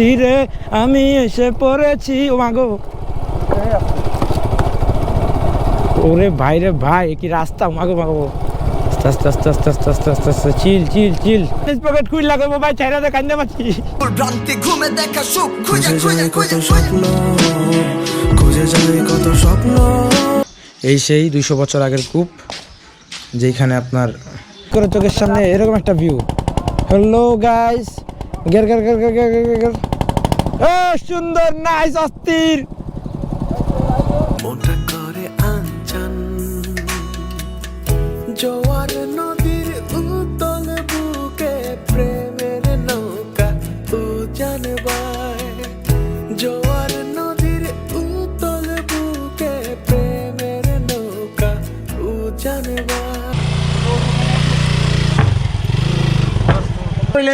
তীরে আমি এসে পড়েছি ও মাগো ওরে ভাই রে ভাই কি রাস্তা মাগো মাগো আস্তে আস্তে আস্তে আস্তে আস্তে আস্তে আস্তে আস্তে চিল চিল চিল। পকেট খুল লাগাবো ভাই ছাইরা দে কান্দে পাচ্ছি ভ্রান্তি ঘুমে দেখা সুখ খুঁজে খুঁজে খুঁজে স্বপ্ন খুঁজে। যায় কত স্বপ্ন। এই সেই দুইশো বছর আগের কূপ যেখানে আপনার করে চোখের সামনে এরকম একটা ভিউ হ্যালো গাইস গের গের গের গের গের গের। সুন্দর নাইস অস্থির। জোয়ার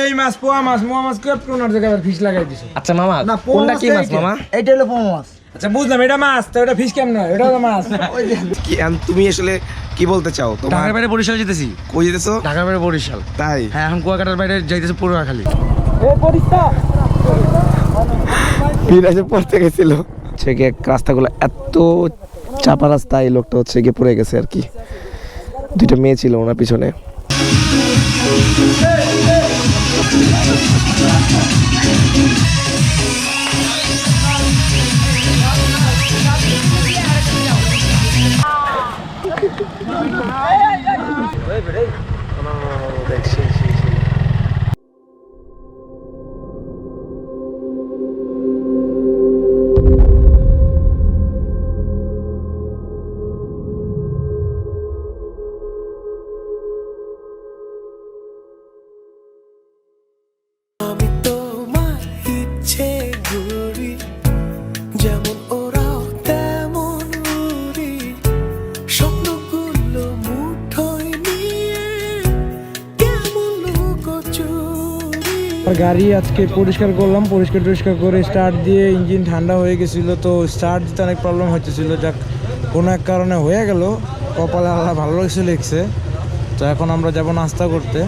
এই মাছ পোয়া মাছ মোয়া মাছ কেপ কোনার জায়গায় ফিশ লাগাই দিছে? আচ্ছা মামা কোনটা কি মাছ মামা? এইটা হলো পোমা মাছ। আচ্ছা বুঝলাম এটা মাছ তো এটা ফিশ কেমন এটা তো মাছ। কি তুমি আসলে কি বলতে চাও? তোমার ঢাকার বাইরে বরিশাল যেতেছি। কই যেতেছো? ঢাকার বাইরে বরিশাল। তাই? হ্যাঁ এখন কুয়াকাটার বাইরে যাইতেছে পড়ুয়াখালী বিরাজে পড়তে গেছিল। হচ্ছে গিয়ে রাস্তাগুলো এত চাপা রাস্তা এই লোকটা হচ্ছে গিয়ে পড়ে গেছে আর কি। দুইটা মেয়ে ছিল ওনার পিছনে। Thank you. আজকে পরিষ্কার করলাম, পরিষ্কার টরিষ্কার করে স্টার্ট দিয়ে ইঞ্জিন ঠান্ডা হয়ে গেছিল, তো স্টার্ট দিতে অনেক প্রবলেম হচ্ছিল যাক, কোনো এক কারণে হয়ে গেল, কপালে আল্লাহ ভালো লাগছে লিখছে তো এখন আমরা যাব নাস্তা করতে।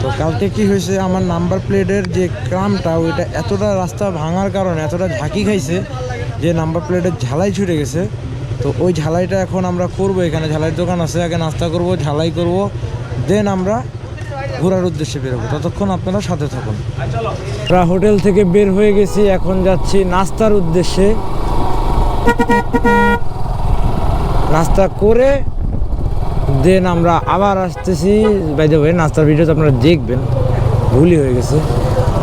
তো কালকে কি হয়েছে, আমার নাম্বার প্লেটের যে ক্রামটা, ওইটা এতটা রাস্তা ভাঙার কারণে, এতটা ঝাঁকি খাইছে যে নাম্বার প্লেটের ঝালাই ছুটে গেছে। তো ওই ঝালাইটা এখন আমরা করব, এখানে ঝালাইয়ের দোকান আছে, আগে নাস্তা করব, ঝালাই করব, দেন আমরা ঘোরার উদ্দেশ্যে বেরোবো ততক্ষণ আপনারা সাথে থাকুন। আমরা হোটেল থেকে বের হয়ে গেছি, এখন যাচ্ছি নাস্তার উদ্দেশ্যে। নাস্তা করে দেন আমরা আবার আসতেছি। বাইদে হয়ে নাস্তার ভিডিও তো আপনারা দেখবেন, ভুলই হয়ে গেছে।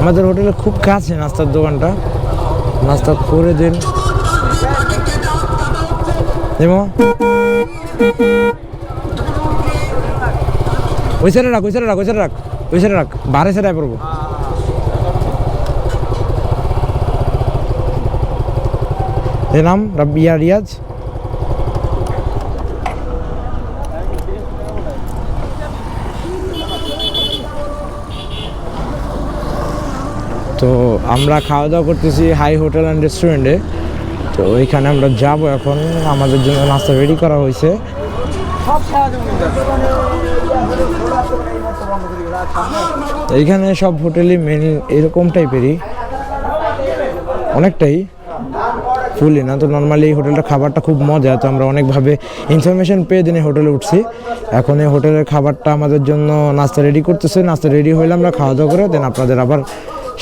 আমাদের হোটেলে খুব কাছে নাস্তার দোকানটা। নাস্তা করে দেন। দেবো ওই সাইডে রাখ ওই সাইডে রাখ ওই সাইডে রাখ ওই রাখ বারে সাইডে পড়ব। এর নাম রাবিয়া রিয়াজ। তো আমরা খাওয়া দাওয়া করতেছি হাই হোটেল অ্যান্ড রেস্টুরেন্টে। তো ওইখানে আমরা যাব এখন, আমাদের জন্য নাস্তা রেডি করা হয়েছে। এইখানে সব হোটেলই মেন এরকম টাইপেরই অনেকটাই ফুলই না? তো নর্মালি এই হোটেলটার খাবারটা খুব মজা, তো আমরা অনেকভাবে ইনফরমেশন পেয়ে দিন হোটেলে উঠছি। এখন এই হোটেলের খাবারটা আমাদের জন্য নাস্তা রেডি করতেছে। নাস্তা রেডি হইলে আমরা খাওয়া দাওয়া করে দেন আপনাদের আবার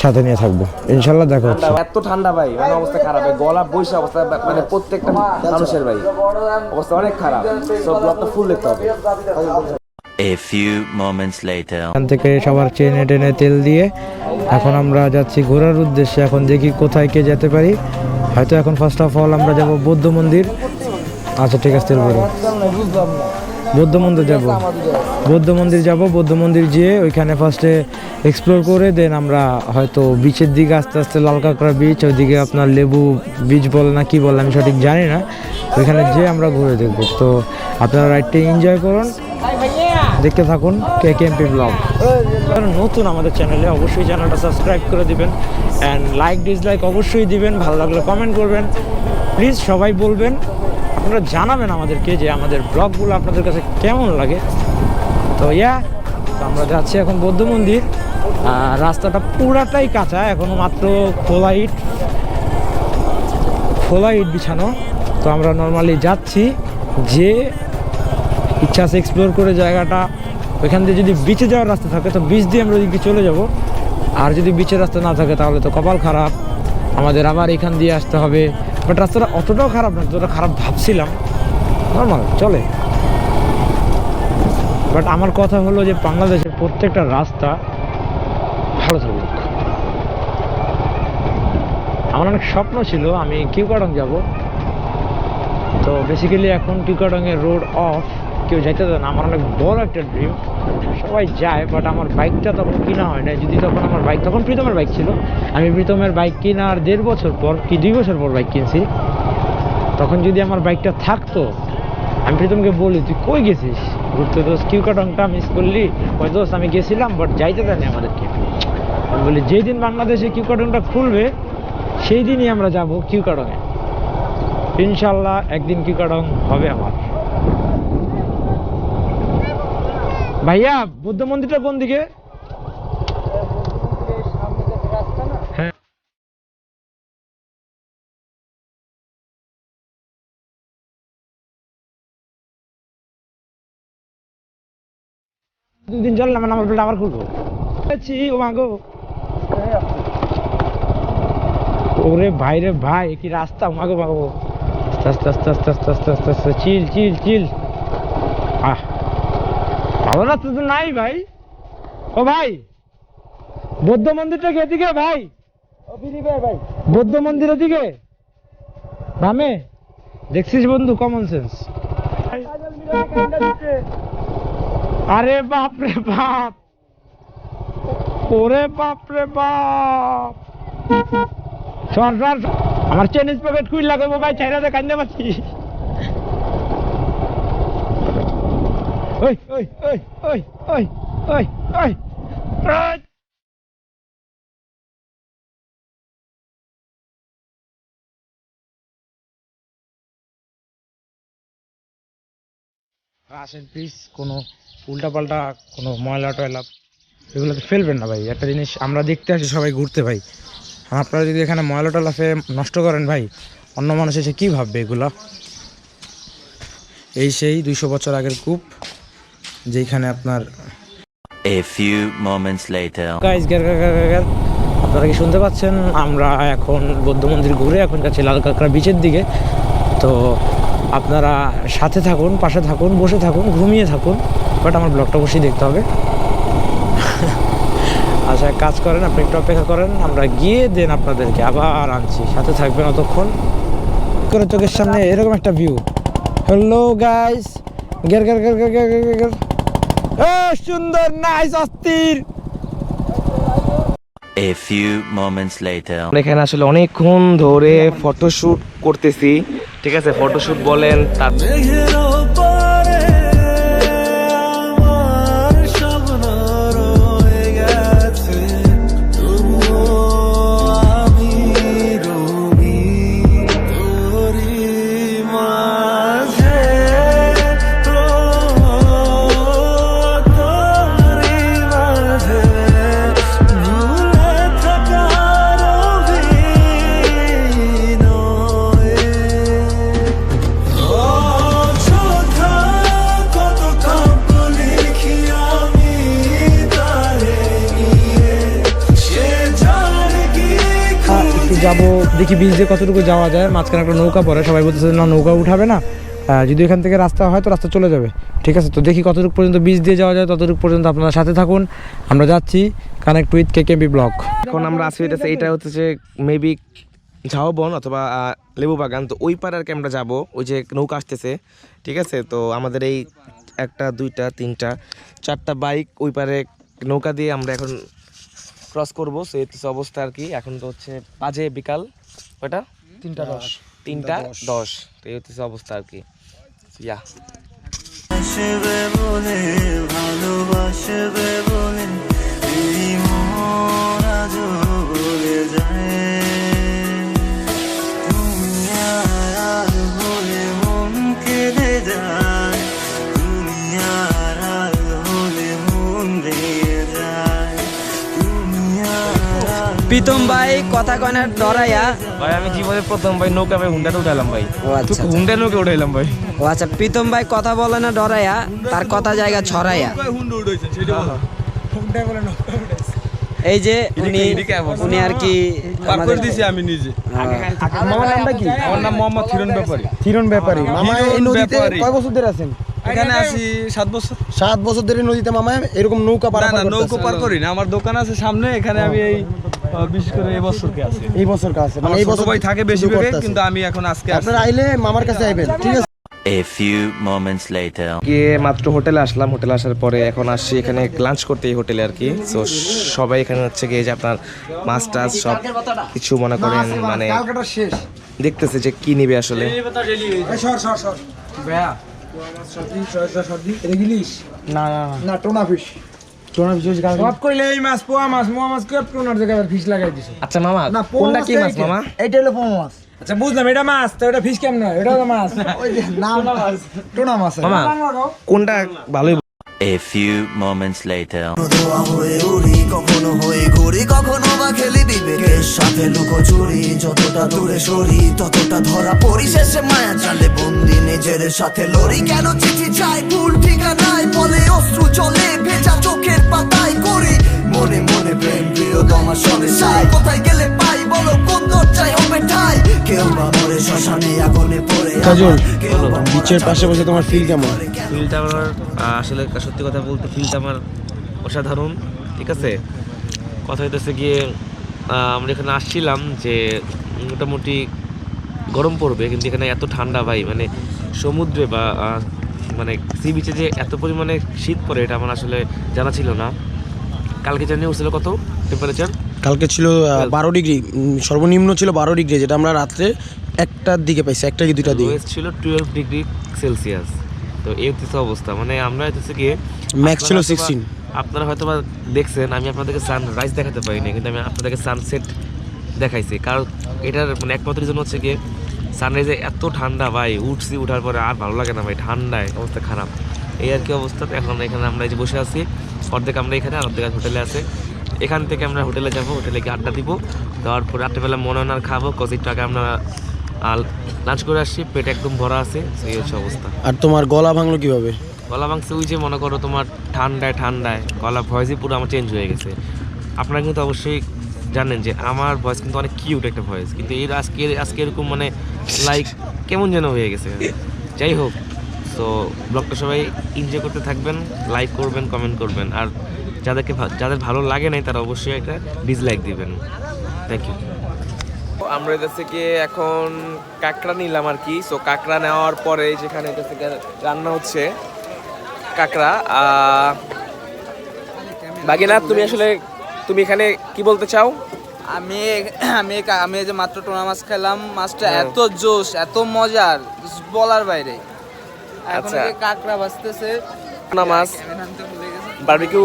সাথে নিয়ে থাকব। ইনশাল্লাহ দেখা এত ঠান্ডা ভাই মানে অবস্থা খারাপ গলা বৈশা অবস্থা মানে প্রত্যেকটা মানুষের ভাই, অবস্থা অনেক খারাপ। সব ফুল দেখতে হবে। A few moments later. এখান থেকে সবার চেনে টেনে তেল দিয়ে এখন আমরা যাচ্ছি ঘোরার উদ্দেশ্যে। এখন দেখি কোথায় কে যেতে পারি। হয়তো এখন ফার্স্ট অফ অল আমরা যাব বৌদ্ধ মন্দির। আচ্ছা ঠিক আছে, তেল ভরো। বৌদ্ধ মন্দির যাব। বৌদ্ধ মন্দির যাব। বৌদ্ধ মন্দির যেয়ে ওইখানে ফার্স্টে এক্সপ্লোর করে দেন আমরা হয়তো বিচের দিকে আস্তে আস্তে লাল কাঁকড়া বিচ ওইদিকে আপনার লেবু বিচ বলে না কি বলে, আমি সঠিক জানি না। ওইখানে যেয়ে আমরা ঘুরে দেখব। তো আপনারা রাইডটি এনজয় করুন। দেখতে থাকুন কে কেএমপি ব্লগ নতুন আমাদের চ্যানেলে, অবশ্যই চ্যানেলটা সাবস্ক্রাইব করে দিবেন। অ্যান্ড লাইক ডিসলাইক অবশ্যই দিবেন। ভালো লাগলে কমেন্ট করবেন। প্লিজ সবাই বলবেন, আপনারা জানাবেন আমাদেরকে যে আমাদের ব্লগগুলো আপনাদের কাছে কেমন লাগে। তো ইয়া আমরা যাচ্ছি এখন বৌদ্ধ মন্দির। রাস্তাটা পুরাটাই কাঁচা, এখনও মাত্র খোলা ইট। খোলা ইট বিছানো। তো আমরা নর্মালি যাচ্ছি যে ইচ্ছা আছে এক্সপ্লোর করে জায়গাটা। ওইখান দিয়ে যদি বিচে যাওয়ার রাস্তা থাকে, তো বিচ দিয়ে আমরা ওইদিকে চলে যাব। আর যদি বিচের রাস্তা না থাকে, তাহলে তো কপাল খারাপ। আমাদের আবার এখান দিয়ে আসতে হবে। বাট রাস্তাটা অতটাও খারাপ না, যতটা খারাপ ভাবছিলাম। নর্মাল চলে। বাট আমার কথা হলো যে, বাংলাদেশের প্রত্যেকটা রাস্তা ভালো থাকুক। আমার অনেক স্বপ্ন ছিল, আমি কিউকাডং যাব। তো বেসিক্যালি এখন কিউকাডংয়ের রোড অফ কেউ যাইতে না। আমার অনেক বড় একটা ড্রিম সবাই যায় বাট আমার বাইকটা তখন কিনা হয় না যদি তখন আমার বাইক তখন প্রীতমের বাইক ছিল। আমি প্রীতমের বাইক কেনার দেড় বছর পর কি দুই বছর পর বাইক কিনছি। তখন যদি আমার বাইকটা থাকতো, আমি প্রীতমকে বলি, তুই কই গেছিস? ঘুরতে দোষ কিউ কিউকাটংটা মিস করলি? কয় দোষ আমি গেছিলাম বাট যাইতে দেয়নি আমাদেরকে। আমি বলি যেই দিন বাংলাদেশে কিউকাটংটা খুলবে সেই দিনই আমরা যাব কিউকাটংয়ে ইনশাল্লাহ একদিন কিউকাটং হবে আমার। ভাইয়া বুদ্ধ মন্দিরটা কোন দিকে হ্যাঁ দুদিন চল মানে আমার আবার খুলবো আছি ও মাগো ওরে ভাই রে ভাই কি রাস্তা মাগো মাগো আস্তে আস্তে আস্তে আস্তে আস্তে আস্তে আস্তে চিল চিল চিল আহ ভালো তো নাই ভাই। ও ভাই, বৌদ্ধ মন্দিরটা এদিকে ভাই? ভাই বৌদ্ধ মন্দিরের দিকে বামে, দেখছিস বন্ধু কমন সেন্স আরে বাপ রে বাপ। ওরে বাপ রে বাপ। সর। আমার চেনিস পকেট খুই লাগাবো ভাই চাইরা কান্দে পাচ্ছি ওই ওই ওই ওই ওই ওই ওই ওই। আসেন প্লিজ কোনো উল্টাপাল্টা কোনো ময়লা টয়লা, এগুলোতে ফেলবেন না ভাই। একটা জিনিস আমরা দেখতে আসি, সবাই ঘুরতে ভাই। আপনারা যদি এখানে ময়লা টয়লা ফে নষ্ট করেন ভাই, অন্য মানুষ এসে কী ভাববে এগুলো? এই সেই দুইশো বছর আগের কূপ। যেইখানে আপনার A few moments later. গ্যার গ্যার গ্যার গ্যার। আপনারা কি শুনতে পাচ্ছেন? আমরা এখন বৌদ্ধ মন্দির ঘুরে এখন যাচ্ছি লাল কাঁকড়া বিচের দিকে। তো আপনারা সাথে থাকুন পাশে থাকুন বসে থাকুন ঘুমিয়ে থাকুন বাট আমার ব্লগটা অবশ্যই দেখতে হবে। আচ্ছা এক কাজ করেন আপনি একটু অপেক্ষা করেন আমরা গিয়ে দেন আপনাদেরকে আবার আনছি। সাথে থাকবেন অতক্ষণ। করে চোখের সামনে এরকম একটা ভিউ হ্যালো গাইস গের গের গের গের গের গের গের। সুন্দর নাইস অস্থির A few moments later. এখানে আসলে অনেকক্ষণ ধরে ফটোশুট করতেছি ঠিক আছে ফটোশুট বলেন তার যাব, দেখি বীজ দিয়ে কতটুকু যাওয়া যায়। মাঝখানে একটা নৌকা পড়ে, সবাই বলতেছে, না, নৌকা উঠাবে না। যদি এখান থেকে রাস্তা হয় তো রাস্তা চলে যাবে। ঠিক আছে, তো দেখি কতটুকু পর্যন্ত বীজ দিয়ে যাওয়া যায়, ততটুকু পর্যন্ত আপনারা সাথে থাকুন। আমরা যাচ্ছি connect with K B block. এখন আমরা আছি এটা এইটা হচ্ছে মেবি ঝাউবন অথবা লেবু বাগান। তো ওই পারে আর কি আমরা যাব, ওই যে নৌকা আসতেছে। ঠিক আছে, তো আমাদের এই একটা, দুইটা, তিনটা, চারটা বাইক ওই পারে নৌকা দিয়ে আমরা এখন ক্রস করব সেই এই অবস্থা আর কি। এখন তো হচ্ছে বাজে বিকাল কয়টা? তিনটা দশ। তিনটা দশ। তো এই হচ্ছে অবস্থা আর কি। ইয়া। ভালোবাসবে প্রীতম ভাই কথা কয়না ডরাইয়া। ভাই আমি জীবনে প্রথম ভাই নৌকা ভাই হুন্ডাতে উঠাইলাম ভাই। ও আচ্ছা আচ্ছা। হুন্ডা নৌকা উঠাইলাম ভাই। ও আচ্ছা প্রীতম ভাই কথা বলে না ডরাইয়া তার কথা জায়গা ছড়াইয়া। এই যে উনি উনি আর কি আমাদের- আমি নিজে। মামার নামটা কি? আমার নাম মোহাম্মদ হিরণ ব্যাপারী। থিরন ব্যাপারী। মামা এই নদীতে কয় বছর ধরে আছেন? এখানে আসি সাত বছর। সাত বছর ধরে নদীতে মামা এরকম নৌকা না পারাপার না নৌকো। পার করি না আমার দোকান আছে সামনে এখানে আমি এই বিশেষ করে এই বছরকে আছি এই বছর কাছে মানে এই বছর ভাই থাকে বেশি করে কিন্তু আমি এখন আজকে আপনারা আইলে মামার কাছে আইবেন ঠিক আছে A few moments later. গিয়ে মাত্র হোটেলে আসলাম হোটেলে আসার পরে এখন আসছি এখানে লাঞ্চ করতে এই হোটেলে আর কি তো সবাই এখানে হচ্ছে গিয়ে যে আপনার মাছ টাছ সব কিছু মনে করেন মানে শেষ দেখতেছে যে কি নিবে আসলে সর সর সর না না না টোনা ফিশ টোনা ফিশ সব কইলে এই মাছ পোয়া মাছ মোয়া মাছ কে টোনার জায়গায় আবার ফিশ লাগাই দিছে আচ্ছা মামা কোনটা কি মাছ এইটা। মামা? এইটা হলো পোয়া মাছ। আচ্ছা বুঝলাম এটা মাছ তো এটা ফিশ কেমন এটা মাছ। ওই যে নাম টোনা মাছ। মামা কোনটা ভালোই A few moments later. ধোয়া হয়ে উড়ি কখনো হয়ে ঘুরি কখনো বা খেলি বিবেকের সাথে লুকোচুরি যতটা দূরে সরি ততটা ধরা পড়ি শেষে মায়া চালে বন্দি নিজের সাথে লড়ি কেন চিঠি চাই ভুল ঠিকানায় বলে অশ্রু চলে ভেজা চোখের পাতায় করি মনে প্রেম প্রিয় তোমার সবে চাই। কোথায় গেলে পাই বলো কোন দরজায় হবে ঠাই? কেউ বা মরে শ্মশানে আগুনে পড়ে কাজল, বিচের পাশে বসে তোমার ফিল কেমন? ফিলটা আমার আসলে সত্যি কথা বলতে ফিলটা আমার অসাধারণ ঠিক আছে? কথা হইতেছে গিয়ে আমরা এখানে আসছিলাম যে মোটামুটি গরম পড়বে কিন্তু এখানে এত ঠান্ডা ভাই মানে সমুদ্রে বা মানে সি বিচে যে এত পরিমাণে শীত পড়ে এটা আমার আসলে জানা ছিল না। কালকে জানিয়ে উঠছিল কত টেম্পারেচার কালকে ছিল বারো ডিগ্রি সর্বনিম্ন ছিল বারো ডিগ্রি যেটা আমরা রাত্রে একটার দিকে পাইছি একটা কি দুইটা দিকে। ছিল টুয়েলভ ডিগ্রি সেলসিয়াস তো এই হচ্ছে অবস্থা। মানে আমরা হচ্ছে কি ম্যাক্স ছিল সিক্সটিন আপনারা হয়তো বা দেখছেন আমি আপনাদেরকে সানরাইজ দেখাতে পারিনি কিন্তু আমি আপনাদেরকে সানসেট দেখাইছি। কারণ এটার মানে একমাত্র রিজন হচ্ছে কি সানরাইজে এত ঠান্ডা ভাই উঠছি উঠার পরে আর ভালো লাগে না ভাই ঠান্ডায় অবস্থা খারাপ। এই আর কি অবস্থা এখন এখানে আমরা এই যে বসে আছি। অর্ধেক আমরা এখানে আর অর্ধেক হোটেলে আছে। এখান থেকে আমরা হোটেলে যাব হোটেলে গিয়ে আড্ডা দিব। দেওয়ার পরে রাত্রেবেলা মনে হয় আর খাব একটু আগে আমরা লাঞ্চ করে আসছি পেট একদম ভরা আছে এই হচ্ছে অবস্থা। আর তোমার গলা ভাঙলো কীভাবে? গলা মাংস ওই যে মনে করো তোমার ঠান্ডায় ঠান্ডায় গলা ভয়েসই পুরো আমার চেঞ্জ হয়ে গেছে। আপনারা কিন্তু অবশ্যই জানেন যে আমার ভয়েস কিন্তু অনেক কিউট একটা ভয়েস কিন্তু এর আজকে আজকে এরকম মানে লাইক কেমন যেন হয়ে গেছে। যাই হোক তো ব্লগটা সবাই এনজয় করতে থাকবেন লাইক করবেন কমেন্ট করবেন। আর যাদেরকে ভা- যাদের ভালো লাগে নাই তারা অবশ্যই একটা ডিসলাইক দিবেন। থ্যাংক ইউ আমরা এদের থেকে এখন কাঁকড়া নিলাম আর কি। সো কাঁকড়া নেওয়ার পরে যেখানে এদের থেকে রান্না হচ্ছে কাঁকড়া বাগিনা তুমি আসলে তুমি এখানে কি বলতে চাও? আমি আমি আমি যে মাত্র টোনা মাছ খেলাম মাছটা এত জোশ এত মজার বলার বাইরে। আচ্ছা। কাঁকড়া মাছ। গেছি। বারবিকিউ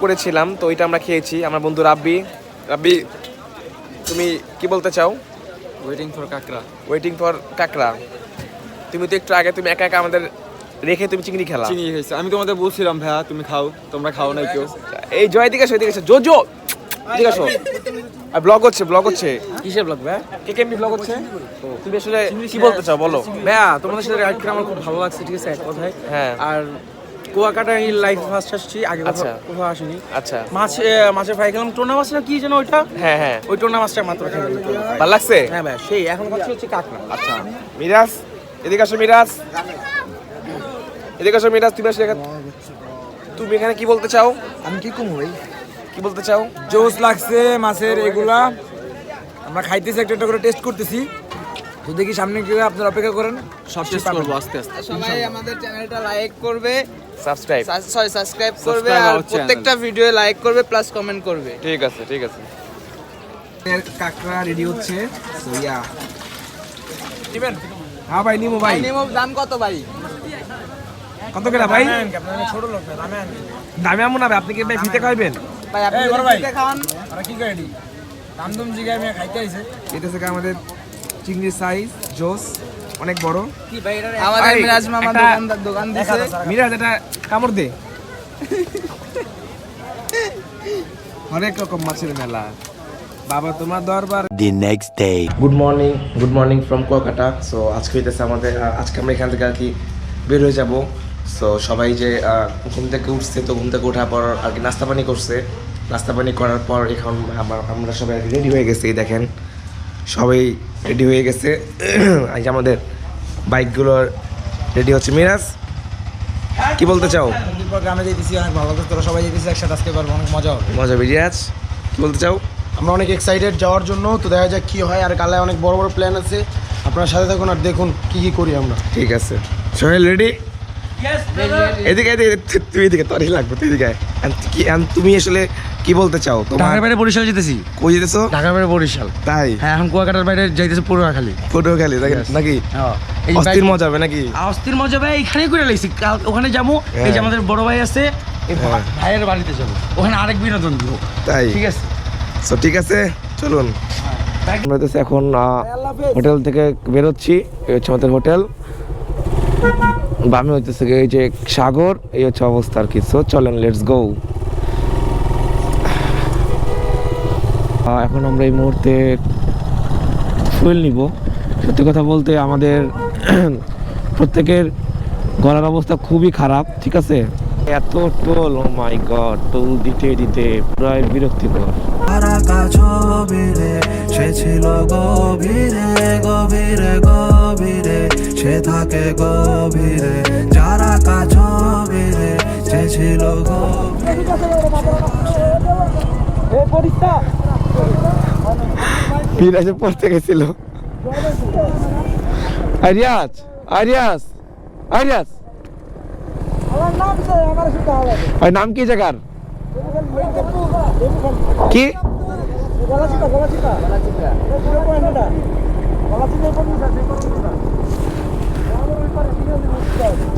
করেছিলাম তো ওইটা আমরা খেয়েছি। আমার বন্ধু রাব্বি রাব্বি তুমি কি বলতে চাও? ওয়েটিং ফর কাঁকড়া। ওয়েটিং ফর কাঁকড়া। তুমি তো একটু আগে তুমি একা একা আমাদের রেখে তুমি চিংড়ি খেলা। চিনি খাইছে আমি তোমাদের বলছিলাম ভাইয়া তুমি খাও তোমরা খাও নাই কেউ এই জয় দিকে আসো এদিকে আসো জো। জো এদিকে আসো আর ব্লগ হচ্ছে ব্লগ হচ্ছে। কিসের ব্লগ ভাই? কে কেমনি ব্লগ হচ্ছে। তুমি আসলে কি বলতে চাও বলো? ভাইয়া তোমাদের সাথে রাইড করে আমার খুব ভালো লাগছে ঠিক আছে? এক কথায়। হ্যাঁ। আর কুয়াকাটা এই লাইফ ফার্স্ট আসছি আগে আচ্ছা। কোথাও আসিনি। আচ্ছা। মাছ মাছের ফ্রাই খেলাম। টোনা মাছ না কি যেন ওইটা? হ্যাঁ হ্যাঁ। ওই টোনা মাছটা মাত্র খেয়ে গেলাম। ভালো লাগছে? হ্যাঁ ভাই সেই এখন খাচ্ছি হচ্ছে কাঁকড়া। আচ্ছা। মিরাজ এদিকে আসো মিরাজ। এদিকে আসো মিরাজ তুমি আসো এখানে তুমি এখানে কি বলতে চাও? আমি কি কমু ভাই? কি বলতে চাও? জোস লাগছে মাছের এগুলা। আমরা খাইতেছি একটা একটা করে টেস্ট করতেছি। তো দেখি সামনে কি আপনারা অপেক্ষা করেন সব শেষ করব আস্তে আস্তে। সবাই আমাদের চ্যানেলটা লাইক করবে। সাবস্ক্রাইব সরি সাবস্ক্রাইব করবে আর প্রত্যেকটা ভিডিও লাইক করবে প্লাস কমেন্ট করবে। ঠিক আছে ঠিক আছে। কাঁকড়া রেডি হচ্ছে। তো ইয়া নিবেন? হ্যাঁ ভাই নিমো ভাই। মিনিমাম দাম কত ভাই? কত করে ভাই? ছোট লোক দামে আমন হবে আপনি কি ভাই ফিতে খাইবেন? ভাই আপনি বড় ভাই। খান আমরা কি করে জিগায় আমি খাইতে আইছে। এটা থেকে আমাদের চিংড়ির সাইজ জোস অনেক বড়। আমাদের ভাই, মিরাজ মামা দোকানদার দোকান দিছে। মিরাজ এটা কামড় দে। অনেক রকম মাছের মেলা। বাবা তোমার দরবার The next day. Good morning good morning from Kolkata so আজকে হইতেছে আমাদের আজকে আমরা এখান থেকে আর কি বের হয়ে যাব। সো সবাই যে ঘুম থেকে উঠছে তো ঘুম থেকে ওঠার পর আর কি নাস্তা পানি করছে। নাস্তা পানি করার পর এখন আমার আমরা সবাই রেডি হয়ে গেছি দেখেন। সবাই রেডি হয়ে গেছে। আজ আমাদের বাইকগুলোর রেডি হচ্ছে। মিরাজ কি বলতে চাও? গ্রামে যেতেছি অনেক ভালো লাগছে তোরা সবাই যেতেছি একসাথে আজকে পারব অনেক মজা হবে। মজা বিরিয়াজ কি বলতে চাও? আমরা অনেক এক্সাইটেড যাওয়ার জন্য তো দেখা যাক কি হয়। আর কালে অনেক বড় বড় প্ল্যান আছে। আপনার সাথে থাকুন আর দেখুন কি কি করি আমরা। ঠিক আছে। সোহেল রেডি এদিকে এদিকে তুই এদিকে তোরই লাগবে তুই এদিকে কি তুমি আসলে কি বলতে চাও? তোমার ঢাকার বাইরে বরিশাল যেতেছি। কই যেতেছো? ঢাকার বাইরে বরিশাল। তাই? হ্যাঁ এখন কুয়াকাটার বাইরে যাইতেছে পড়ুয়াখালী। ফটো খালি নাকি? হ্যাঁ। এই অস্থির মজা হবে নাকি? অস্থির মজা ভাই এখানেই করে লাইছি। কাল ওখানে যাব এই যে হ্যাঁ। আমাদের বড় ভাই আছে ভাইয়ের বাড়িতে যাব। ওখানে আরেক বিনোদন দিব। তাই? ঠিক আছে? সো ঠিক আছে চলুন। আমরা তো এখন হোটেল থেকে বেরোচ্ছি হচ্ছে আমাদের হোটেল। বামে হইতেছে এই যে সাগর, এই হচ্ছে অবস্থা আর কি। সো চলেন লেটস গো এখন আমরা এই মুহূর্তে ফুয়েল নিব। সত্যি কথা বলতে আমাদের প্রত্যেকের গলার অবস্থা খুবই খারাপ, ঠিক আছে? এত toll oh my god toll দিতে দিতে প্রায় বিরক্তিকর। সে ছিল গভীরে গভীরে গভীরে। সে থাকে গভীরে যারা কাছবিরে সে ছিল গভীরে। পড়তে গেছিল। আরিয়াস আরিয়াস আরিয়াস আর নাম কি জায়গার কি?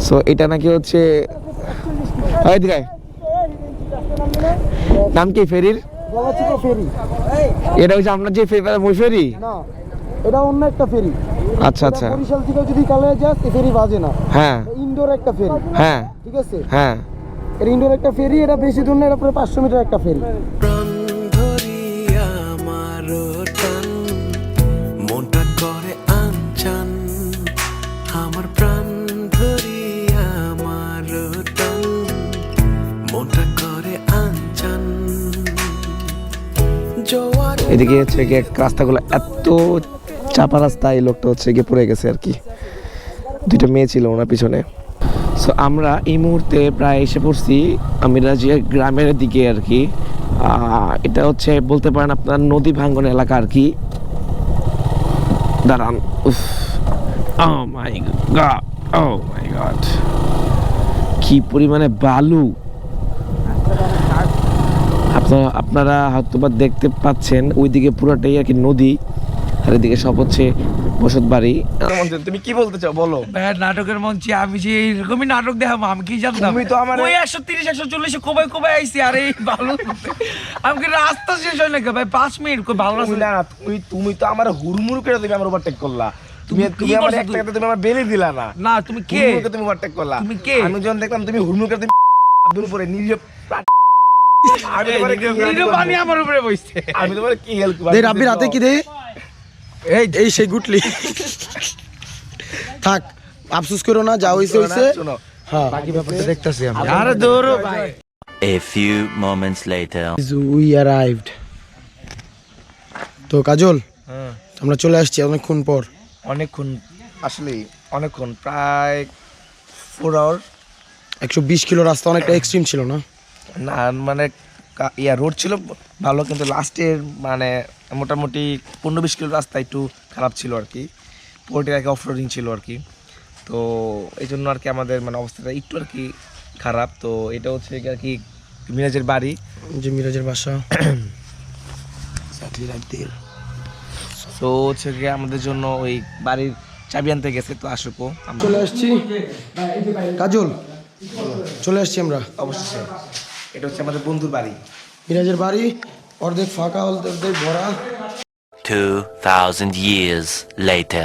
সো এটা নাকি হচ্ছে নাম কি ফেরির? ফেরি। এটা হচ্ছে আপনার যে ফেরি ওই ফেরি? না এটা অন্য একটা ফেরি। আচ্ছা আচ্ছা। বরিশাল থেকে যদি কালে যাস এই ফেরি বাজে না। হ্যাঁ। ইনডোর একটা ফেরি। হ্যাঁ। ঠিক আছে? হ্যাঁ। এর ইনডোর একটা ফেরি এটা বেশি দূর না এটা প্রায় পাঁচশো মিটার একটা ফেরি। এদিকে হচ্ছে গিয়ে রাস্তাগুলো এত চাপা রাস্তা, এই লোকটা হচ্ছে গিয়ে পড়ে গেছে আর কি। দুইটা মেয়ে ছিল ওনার পিছনে। সো আমরা এই মুহূর্তে প্রায় এসে পড়ছি আমিরাজিয়া গ্রামের দিকে আর কি। এটা হচ্ছে বলতে পারেন আপনার নদী ভাঙ্গন এলাকা আর কি। দাঁড়ান, উফ। ও মাই ও মাই কি পরিমাণে বালু। আপনারা আপনারা হয়তো বা দেখতে পাচ্ছেন ওইদিকে পুরোটাই আর কি নদী আর এদিকে সব হচ্ছে বসত বাড়ি। তুমি কি বলতে চাও? বলো। নাটকের মঞ্চে আমি যে এইরকমই নাটক দেখাবো আমি কি জানতাম? তুমি তো আমারে- ওই একশো তিরিশ একশো চল্লিশে কোবাই কোবাই আইসি আর এই ভালো আমি কি রাস্তা শেষ হয় নাকি? ভাই পাঁচ মিনিট কই ভালো রাস্তা? না না, তুমি তুমি তো আমার হুড়মুড় করে তুমি আমার ওভারটেক করলা। তুমি তুমি আমার একটা তুমি? আমার বেলে দিলা না। না তুমি কে? তুমি ওভারটেক করলা। তুমি কে? আমি যখন দেখলাম তুমি হুড়মুড় করে তুমি নিরীহ পানি আমার উপরে বসছে আমি তোমার কি হেল্প দে রাব্বি রাতে কি দে? এই এই সেই গুটলি। থাক আফসোস করো না যা হইছে হইছে। হ্যাঁ। বাকি ব্যাপারটা দেখতাছি আমি। আরে দৌড়ো ভাই। A few moments later. We arrived তো কাজল আমরা চলে আসছি অনেকক্ষণ পর। অনেকক্ষণ আসলে অনেকক্ষণ প্রায় ফোর আওয়ার একশো বিশ কিলো রাস্তা অনেকটা এক্সট্রিম ছিল না? না মানে ইয়া রোড ছিল ভালো কিন্তু লাস্টের মানে মোটামুটি পনেরো বিশ কিলো রাস্তা একটু খারাপ ছিল আর কি। পুরোটি আর কি অফ রোডিং ছিল আর কি। তো এই জন্য আর কি আমাদের মানে অবস্থাটা একটু আর কি খারাপ। তো এটা হচ্ছে আর কি মিরাজের বাড়ি। যে মিরাজের বাসা। তো হচ্ছে গিয়ে আমাদের জন্য ওই বাড়ির চাবি আনতে গেছে তো আসুকো চলে আসছি। কাজল চলে আসছি আমরা। অবশ্যই এটা হচ্ছে আমাদের বন্ধুর বাড়ি মিরাজের বাড়ি অর্ধেক ফাঁকা অর্ধেক ভরা 2,000 years later.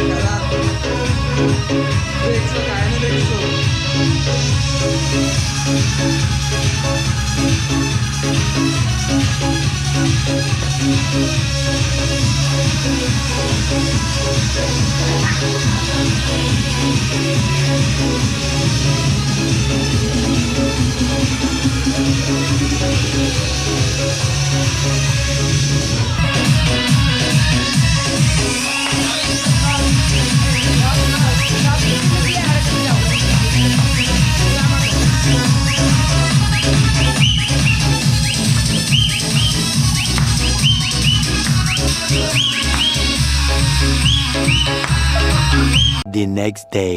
Thank next day.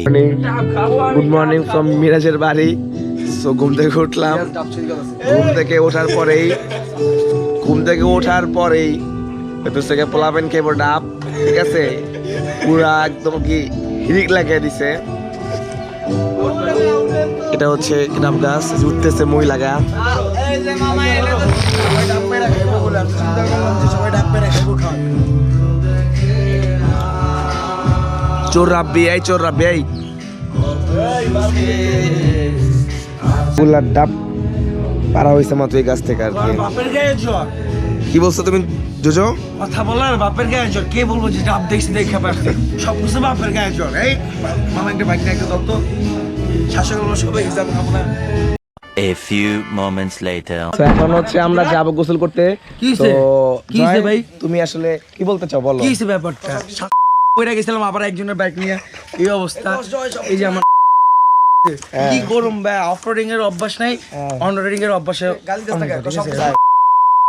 Good morning from মিরাজের বাড়ি। সো ঘুম থেকে উঠলাম। ঘুম থেকে ওঠার পরেই ঘুম থেকে ওঠার পরেই ভেতর থেকে পোলাপেন খেয়ে ডাব ঠিক আছে? পুরা একদম কি হিরিক লাগিয়ে দিছে। এটা হচ্ছে ডাব গাছ উঠতেছে মই লাগা। চোর রাব্বি এই চোর রাব্বি এই ফুলার ডাব পারা হয়েছে মাত্র এই গাছ থেকে আর কি। কি বলছো তুমি জোজো? কথা বলার বাপের গায়ে জ্বর। কে বলব যে ডাব দেখছি দেখে পারছি সব কিছু বাপের গায়ে জ্বর। এই মামা একটা বাইক নিয়ে একটা দত্ত শাসক হলো সবাই হিসাব A few moments later. তো এখন হচ্ছে আমরা যাব গোসল করতে। তো কি ভাই? তুমি আসলে কি বলতে চাও বলো। কি ব্যাপারটা? কইরা গেছিলাম আবার একজনের বাইক নিয়ে। এই অবস্থা। এই যে আমার কি গরম ভাই অফ রোডিং এর অভ্যাস নাই অন রোডিং এর অভ্যাসে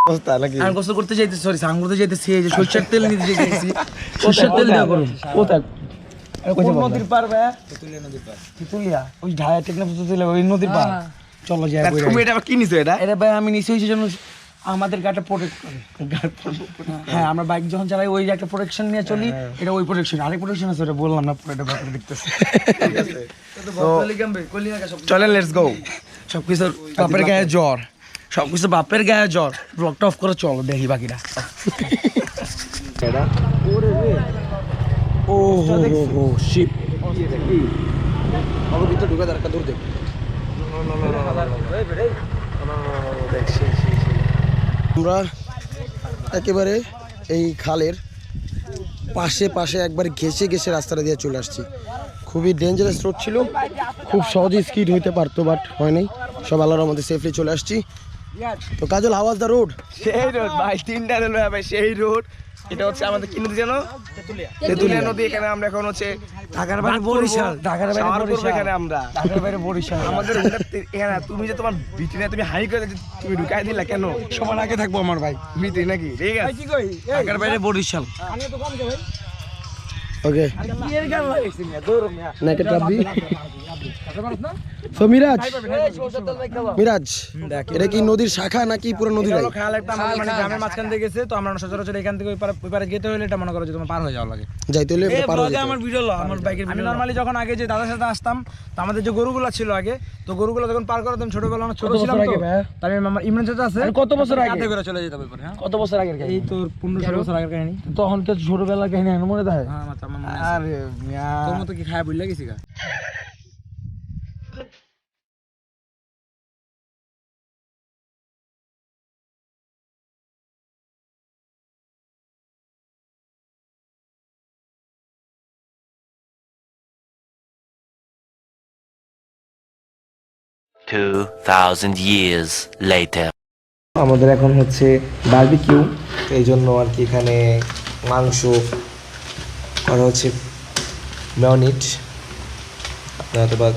অবস্থা। আমি গোসল করতে যাইতেছি সরি স্নান করতে যাইতেছি এই যে সরষের তেল নিতে যাইতেছি। সরষের তেল দেওয়া কোন নদীর পার ভাই? তেতুলিয়া নদীর পার তেতুলিয়া ওই ঢায়া টেকনাফ তেতুলিয়া ওই নদীর পার চলো যাই তুমি এটা কি নিছো এটা? এটা ভাই আমি নিচে হয়েছে জন্য আমাদের গাটা প্রোটেক্ট করে হ্যাঁ আমরা বাইক যখন চালাই ওই একটা প্রোটেকশন নিয়ে চলি এটা ওই প্রোটেকশন আরেক প্রোটেকশন আছে ওটা বললাম না পরে এটা ব্যাপারে দেখতেছি চলেন লেটস গো সব কিছু বাপের গায়ে জ্বর সব কিছু বাপের গায়ে জ্বর ব্লকটা অফ করে চলো দেখি বাকিটা ও হো হো হো শিপ আমরা একেবারে এই খালের পাশে পাশে একবার ঘেসে ঘেসে রাস্তাটা দিয়ে চলে আসছি। খুবই ডেঞ্জারাস রোড ছিল। খুব সহজে স্কিড হইতে পারতো বাট হয়নি সব আল্লাহর মধ্যে সেফলি চলে আসছি। তো কাজল হাওয়াজ দা রোড সেই রোড ভাই, তিনটা রেল ভাই, সেই রোড এটা হচ্ছে আমাদের কি নদী। জানো তেতুলিয়া নদী এখানে আমরা এখন হচ্ছে ঢাকার বাইরে বরিশাল ঢাকার বাইরে বরিশাল। এখানে আমরা। ঢাকার বাইরে বরিশাল। আমাদের এখানে তুমি যে তোমার ভিতরে তুমি হাই করে যে তুমি ঢুকাই দিলা কেন? সবার আগে থাকব আমার ভাই ভিতরে নাকি? ঠিক আছে। ঢাকার বাইরে বরিশাল। ওকে। নাকে টাবি তো মিরাজ। মিরাজ এটা কি নদীর শাখা নাকি পুরো নদীর খেয়াল একটা আমাদের মানে গ্রামের মাঝখান থেকে গেছে তো আমরা সচরাচর এখান থেকে ওই পারে যেতে হলে এটা মনে করো যে তোমার পার হয়ে যাওয়া লাগে। যাইতে হলে পার হয়ে আমার ভিডিও আমার বাইকের আমি নরমালি যখন আগে যে দাদার সাথে আসতাম তো আমাদের যে গরুগুলো ছিল আগে তো গরুগুলো যখন পার করতাম ছোটবেলা আমার ছোট ছিলাম তো তাই আমার ইমরান চাচা আছে কত বছর আগে? হাতে করে চলে যেতে হ্যাঁ? কত বছর আগের এই তো পনেরো বছর আগের কাহিনী। তখন তো ছোটবেলার কাহিনী মনে থাকে? হ্যাঁ আমার মনে আছে। আরে তোর মতো কি খায় বললে গেছি 2,000 years later. আমাদের এখন হচ্ছে বারবিকিউ এই জন্য আর কি এখানে মাংস করা হচ্ছে মেয়নিট অথবা